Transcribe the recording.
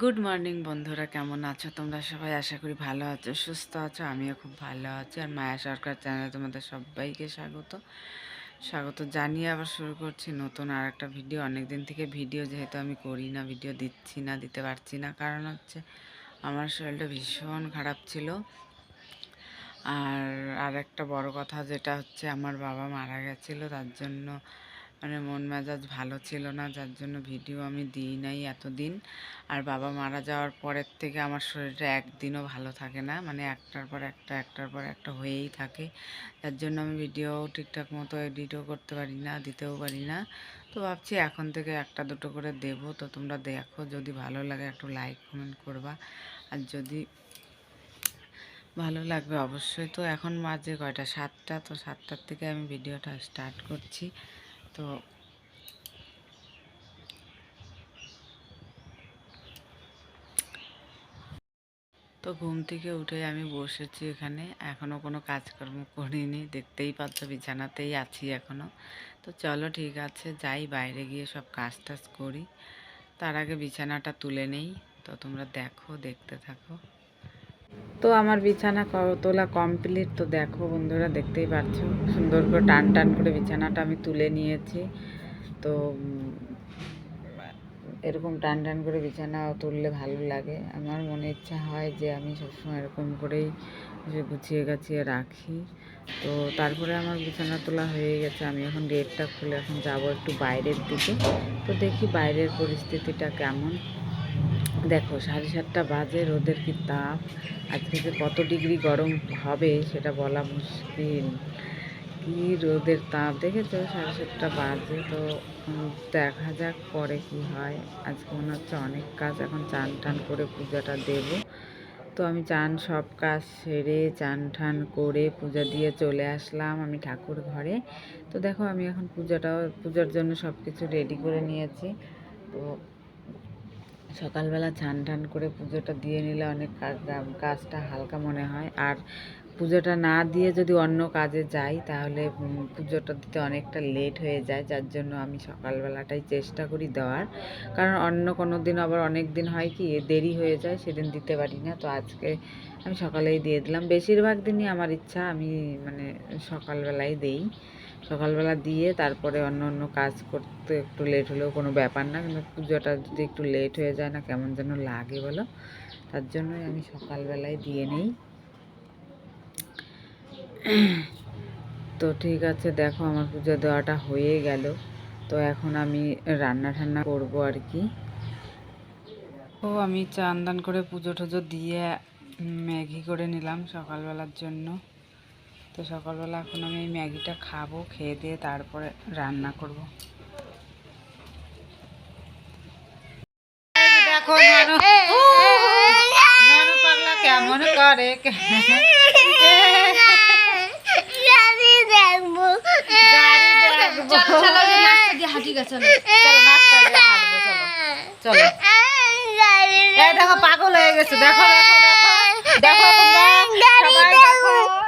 Good morning বন্ধুরা। কেমন আছো তোমরা? সবাই আশা করি ভালো আছো, সুস্থ আছো, আমিও খুব ভালো আছি। আর মায়া সরকার চ্যানেলে তোমাদের সবাইকে স্বাগত। স্বাগত জানিয়ে আবার শুরু করছি নতুন আর একটা ভিডিও। অনেক দিন থেকে ভিডিও যেহেতু আমি করি না, ভিডিও দিচ্ছি না, দিতে পারছি না। কারণ হচ্ছে আমার শরীরটা ভীষণ খারাপ ছিল। আর আর একটা বড় কথা যেটা হচ্ছে, আমার বাবা মারা গেছিল, তার জন্য মানে মন মেজাজ ভালো ছিল না, যার জন্য ভিডিও আমি দিই নাই এতদিন। আর বাবা মারা যাওয়ার পরের থেকে আমার শরীরটা একদিনও ভালো থাকে না মানে একটার পর একটা, একটার পর একটা হয়েই থাকে। যার জন্য আমি ভিডিও ঠিকঠাক মতো এডিটও করতে পারি না, দিতেও পারি না। তো ভাবছি এখন থেকে একটা দুটো করে দেবো, তো তোমরা দেখো, যদি ভালো লাগে একটু লাইক, কমেন্ট করবা। আর যদি ভালো লাগবে অবশ্যই। তো এখন মাঝে কয়টা? সাতটা, তো সাতটার থেকে আমি ভিডিওটা স্টার্ট করছি। তো তো ঘুম থেকে উঠে আমি বসেছি এখানে। এখনও কোনো কাজকর্ম করিনি, দেখতেই পাচ্ছ বিছানাতেই আছি এখনও তো চলো ঠিক আছে, যাই বাইরে গিয়ে সব কাজ টাজ করি। তার আগে বিছানাটা তুলে নেই। তো তোমরা দেখো, দেখতে থাকো। তো আমার বিছানা তোলা কমপ্লিট তো দেখো বন্ধুরা, দেখতেই পাচ্ছ। সুন্দর করে টান টান করে বিছানাটা আমি তুলে নিয়েছি। তো এরকম টান টান করে বিছানা তুললে ভালো লাগে। আমার মনে ইচ্ছা হয় যে আমি সবসময় এরকম করেই গুছিয়ে গাছিয়ে রাখি। তো তারপরে আমার বিছানা তোলা হয়ে গেছে। আমি এখন গেটটা খুলে এখন যাব একটু বাইরের দিকে। তো দেখি বাইরের পরিস্থিতিটা কেমন। দেখো, সাড়ে সাতটা বাজে, রোদের কি তাপ? আজকে যে কত ডিগ্রি গরম হবে সেটা বলা মুশকিল। কি রোদের তাপ? দেখেছ? সাড়ে সাতটা বাজে, তো দেখা যাক পরে কি হয়। আজকে মনে হচ্ছে অনেক কাজ, এখন চান টান করে পূজাটা দেব। তো আমি চান সব কাজ সেরে, চান টান করে পূজা দিয়ে চলে আসলাম আমি ঠাকুর ঘরে। তো দেখো, আমি এখন পূজাটাও, পূজার জন্য সব কিছু রেডি করে নিয়েছি। তো সকালবেলা চান টান করে পুজোটা দিয়ে নিলে অনেক কাজ- কাজটা হালকা মনে হয়। আর পুজোটা না দিয়ে যদি অন্য কাজে যাই, তাহলে পুজোটা দিতে অনেকটা লেট হয়ে যায়। যার জন্য আমি সকালবেলাটাই চেষ্টা করি দেওয়ার। কারণ অন্য কোনো দিন আবার অনেক দিন হয় কি দেরি হয়ে যায়, সেদিন দিতে পারি না। তো আজকে আমি সকালেই দিয়ে দিলাম। বেশিরভাগ দিনই আমার ইচ্ছা, আমি মানে সকালবেলায় দেই। সকালবেলা দিয়ে তারপরে অন্য অন্য কাজ করতে একটু লেট হলেও কোনো ব্যাপার না। কিন্তু পুজোটা যদি একটু লেট হয়ে যায় না, কেমন যেন লাগে বলো। তার জন্যই আমি সকালবেলায় দিয়ে নিই। তো ঠিক আছে দেখো আমার পুজো দেওয়াটা হয়ে গেল। তো এখন আমি রান্না ঠান্না করব আর কি। ও আমি চান দান করে পুজো টুজো দিয়ে ম্যাগি করে নিলাম সকালবেলার জন্য। তো সকালবেলা এখন আমি এই ম্যাগিটা খাব খেয়ে দিয়ে তারপরে রান্না করব। দেখো নানু নানু পাগলা কেমন করে চলো দেখো পাগল হয়ে গেছে। দেখো দেখো দেখো। দেখো সবাই দেখো।